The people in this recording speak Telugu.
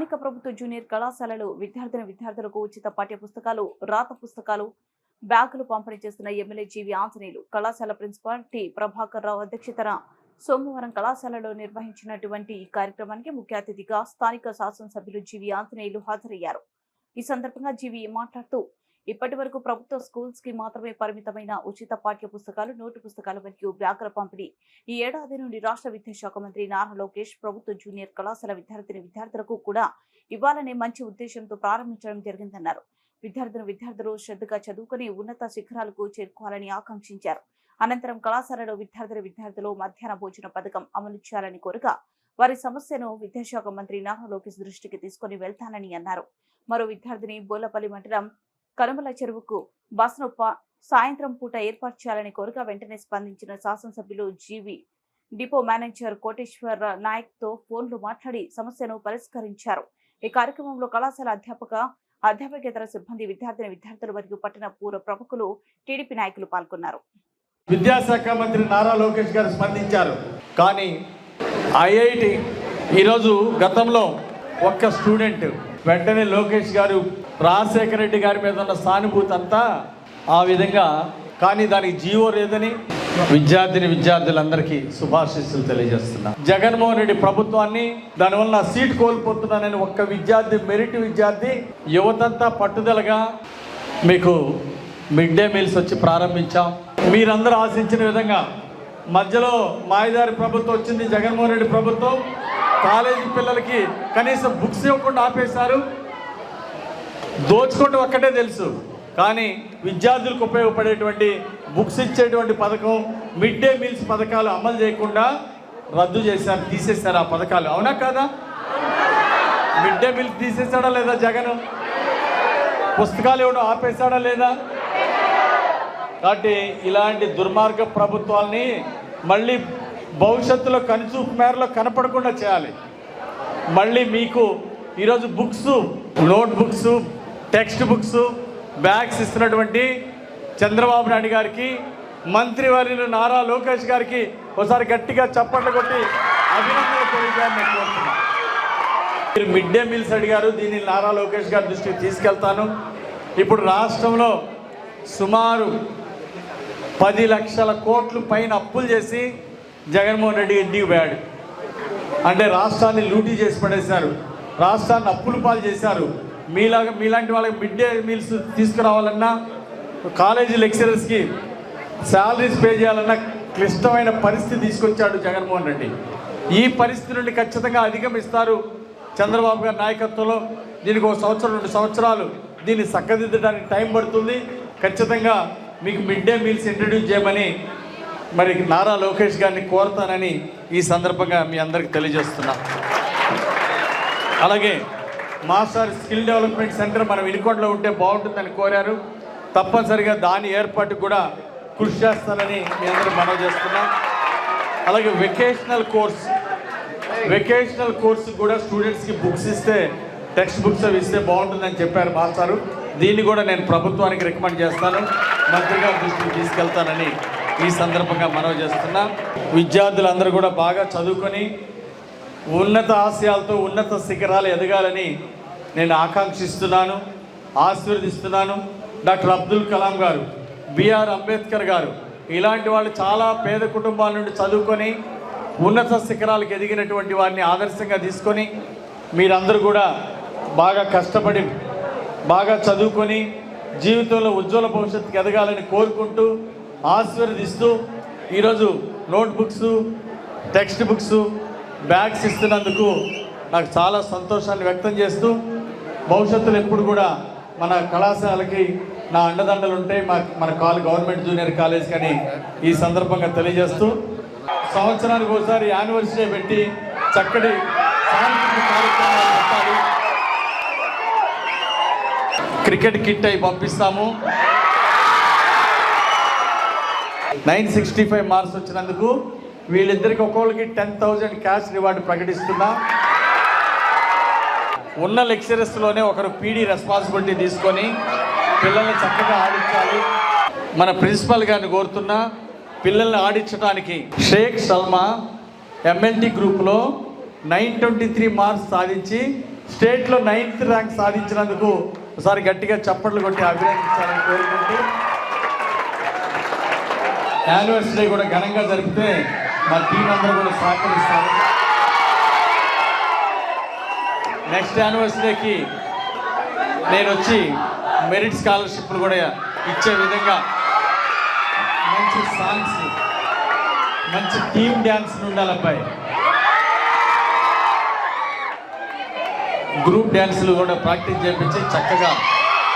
స్థానిక ప్రభుత్వ జూనియర్ కళాశాలలు విద్యార్థిని విద్యార్థులకు ఉచిత పాఠ్య పుస్తకాలు రాత పుస్తకాలు బ్యాగులు పంపిణీ చేస్తున్న ఎమ్మెల్యే జీవి ఆంజనేయులు కళాశాల ప్రిన్సిపాల్ టి ప్రభాకర్ రావు అధ్యక్షతన సోమవారం కళాశాలలో నిర్వహించినటువంటి ఈ కార్యక్రమానికి ముఖ్య అతిథిగా స్థానిక శాసనసభ్యులు జీవి ఆంజనేయులు హాజరయ్యారు. ఈ సందర్భంగా జీవి మాట్లాడుతూ ఇప్పటి వరకు ప్రభుత్వ స్కూల్స్కి మాత్రమే పరిమితమైన ఉచిత పాఠ్య పుస్తకాలు నోటు పుస్తకాలు మరియు బ్యాగుల పంపిణీ. ఈ ఏడాది నుండి రాష్ట్ర విద్యాశాఖ మంత్రి నారా లోకేష్ ప్రభుత్వ జూనియర్ కళాశాల విద్యార్థిని విద్యార్థులకు కూడా ఇవ్వాలనే మంచి ఉద్దేశంతో ప్రారంభించడం జరిగిందన్నారు. విద్యార్థులు విద్యార్థులు శ్రద్ధగా చదువుకుని ఉన్నత శిఖరాలకు చేరుకోవాలని ఆకాంక్షించారు. అనంతరం కళాశాలలో విద్యార్థుల విద్యార్థులు మధ్యాహ్న భోజన పథకం అమలు చేయాలని కోరగా వారి సమస్యను విద్యాశాఖ మంత్రి నారా లోకేష్ దృష్టికి తీసుకుని వెళ్తానని అన్నారు. మరో విద్యార్థిని బోలపల్లి మండలం కనుమల చెరువుకు బస్ను సాయంత్రం పూట ఏర్పాటు చేయాలని కోరిక వెంటనే స్పందించిన శాసనసభ్యులు జీవి. డిపో మేనేజర్ కోటేశ్వర్ నాయక్తో మాట్లాడి సమస్యను పరిష్కరించారు. ఈ కార్యక్రమంలో కళాశాల అధ్యాపక అధ్యాపకేతర సిబ్బంది విద్యార్థిని విద్యార్థులు మరియు పట్టణ పూర్వ ప్రముఖులు టీడీపీ నాయకులు పాల్గొన్నారు. విద్యాశాఖ మంత్రి నారా లోకేష్ గారు స్పందించారు. కానీ ఐఐటి ఈరోజు గతంలో ఒక్క స్టూడెంట్ వెంటనే లోకేష్ గారు రాజశేఖర రెడ్డి గారి మీద ఉన్న సానుభూతి అంతా ఆ విధంగా. కానీ దానికి జీవో లేదని విద్యార్థిని విద్యార్థులందరికీ శుభాశీస్సులు తెలియజేస్తున్నా. జగన్మోహన్ రెడ్డి ప్రభుత్వాన్ని దానివల్ల సీట్ కోల్పోతున్నానని ఒక్క విద్యార్థి మెరిట్ విద్యార్థి యువతంతా పట్టుదలగా మీకు మిడ్ డే మీల్స్ వచ్చి ప్రారంభించాం. మీరందరూ ఆశించిన విధంగా మధ్యలో మాయదారి ప్రభుత్వం వచ్చింది జగన్మోహన్ రెడ్డి ప్రభుత్వం. కాలేజీ పిల్లలకి కనీసం బుక్స్ ఇవ్వకుండా ఆపేశారు. దోచుకుంటూ ఒక్కటే తెలుసు. కానీ విద్యార్థులకు ఉపయోగపడేటువంటి బుక్స్ ఇచ్చేటువంటి పథకం మిడ్ డే మీల్స్ పథకాలు అమలు చేయకుండా రద్దు చేశారు తీసేశారు ఆ పథకాలు. అవునా కాదా? మిడ్ డే మీల్స్ తీసేసాడా లేదా జగన్? పుస్తకాలు ఇవ్వడం ఆపేశాడా లేదా? కాబట్టి ఇలాంటి దుర్మార్గ ప్రభుత్వాల్ని మళ్ళీ భవిష్యత్తులో కనుచూపు మేరలో కనపడకుండా చేయాలి. మళ్ళీ మీకు ఈరోజు books note books text books bags ఇస్తున్నటువంటి చంద్రబాబు నాయుడు గారికి మంత్రివర్యులు నారా లోకేష్ గారికి ఒకసారి గట్టిగా చప్పట్లు కొట్టి అభినందనలు తెలియజేయాలని కోరుతున్నాను. మీరు మిడ్ డే మీల్స్ అడిగారు దీన్ని నారా లోకేష్ గారి దృష్టికి తీసుకెళ్తాను. ఇప్పుడు రాష్ట్రంలో సుమారు పది లక్షల కోట్లు పైన అప్పులు చేసి జగన్మోహన్ రెడ్డి ఇంటికి పోయాడు. అంటే రాష్ట్రాన్ని లూటీ చేసి పడేశారు. రాష్ట్రాన్ని అప్పులు పాలు చేశారు. మీలాగా మీలాంటి వాళ్ళకి మిడ్ డే మీల్స్ తీసుకురావాలన్నా కాలేజీ లెక్చరర్స్కి శాలరీస్ పే చేయాలన్నా క్లిష్టమైన పరిస్థితి తీసుకొచ్చాడు జగన్మోహన్ రెడ్డి. ఈ పరిస్థితి నుండి ఖచ్చితంగా అధిగమిస్తారు చంద్రబాబు గారి నాయకత్వంలో. దీనికి ఒక సంవత్సరం రెండు సంవత్సరాలు దీన్ని చక్కదిద్దడానికి టైం పడుతుంది. ఖచ్చితంగా మీకు మిడ్ డే మీల్స్ ఇంట్రడ్యూస్ చేయమని మరి నారా లోకేష్ గారిని కోరుతానని ఈ సందర్భంగా మీ అందరికి తెలియజేస్తున్నా. అలాగే మాస్టర్ స్కిల్ డెవలప్మెంట్ సెంటర్ మనం ఇనుకొండలో ఉంటే బాగుంటుందని కోరారు. తప్పనిసరిగా దాని ఏర్పాటుకు కూడా కృషి చేస్తానని మీ అందరూ మనం చేస్తున్నాం. అలాగే వెకేషనల్ కోర్స్ వెకేషనల్ కోర్స్ కూడా స్టూడెంట్స్కి బుక్స్ ఇస్తే టెక్స్ట్ బుక్స్ అవి ఇస్తే బాగుంటుందని చెప్పారు మాస్టారు దీన్ని కూడా నేను ప్రభుత్వానికి రికమెండ్ చేస్తాను. మంత్రిగా దృష్టికి తీసుకెళ్తానని ఈ సందర్భంగా మనవి చేస్తున్నా. విద్యార్థులందరూ కూడా బాగా చదువుకొని ఉన్నత ఆశయాలతో ఉన్నత శిఖరాలు ఎదగాలని నేను ఆకాంక్షిస్తున్నాను ఆశీర్వదిస్తున్నాను. డాక్టర్ అబ్దుల్ కలాం గారు బిఆర్ అంబేద్కర్ గారు ఇలాంటి వాళ్ళు చాలా పేద కుటుంబాల నుండి చదువుకొని ఉన్నత శిఖరాలకు ఎదిగినటువంటి వారిని ఆదర్శంగా తీసుకొని మీరందరూ కూడా బాగా కష్టపడి బాగా చదువుకొని జీవితంలో ఉజ్వల భవిష్యత్తుకి ఎదగాలని కోరుకుంటూ ఆశీర్వదిస్తూ ఈరోజు నోట్బుక్స్ టెక్స్ట్ బుక్స్ బ్యాగ్స్ ఇస్తున్నందుకు నాకు చాలా సంతోషాన్ని వ్యక్తం చేస్తూ భవిష్యత్తులో ఎప్పుడు కూడా మన కళాశాలకి నా అండదండలు ఉంటాయి మా మన కాల్ గవర్నమెంట్ జూనియర్ కాలేజ్ కానీ ఈ సందర్భంగా తెలియజేస్తూ సంవత్సరానికి ఒకసారి యానివర్సరీ పెట్టి చక్కటి క్రికెట్ కిట్ అయి పంపిస్తాము. నైన్ సిక్స్టీ ఫైవ్ మార్క్స్ వచ్చినందుకు వీళ్ళిద్దరికి ఒక్కొక్కరికి టెన్ థౌజండ్ క్యాష్ రివార్డు ప్రకటిస్తున్నా. ఉన్న లెక్చరర్స్లోనే ఒకరు పీడీ రెస్పాన్సిబిలిటీ తీసుకొని పిల్లల్ని చక్కగా ఆడించాలి. మన ప్రిన్సిపల్ గారిని కోరుతున్నా పిల్లల్ని ఆడించడానికి షేక్ సల్మా ఎంఎల్టీ గ్రూప్లో నైన్ ట్వంటీ త్రీ మార్క్స్ సాధించి స్టేట్లో నైన్త్ ర్యాంక్ సాధించినందుకు ఒకసారి గట్టిగా చప్పట్లు కొట్టి అభినందించాలని కోరుకుంటూ యానివర్సరీ కూడా ఘనంగా జరిపితే మా టీం కూడా సహకరిస్తారు. నెక్స్ట్ యానివర్సరీకి నేను వచ్చి మెరిట్ స్కాలర్షిప్లు కూడా ఇచ్చే విధంగా మంచి సాంగ్స్ మంచి టీమ్ డ్యాన్స్ ఉండాలి అబ్బాయి. గ్రూప్ డ్యాన్సులు కూడా ప్రాక్టీస్ చేయించి చక్కగా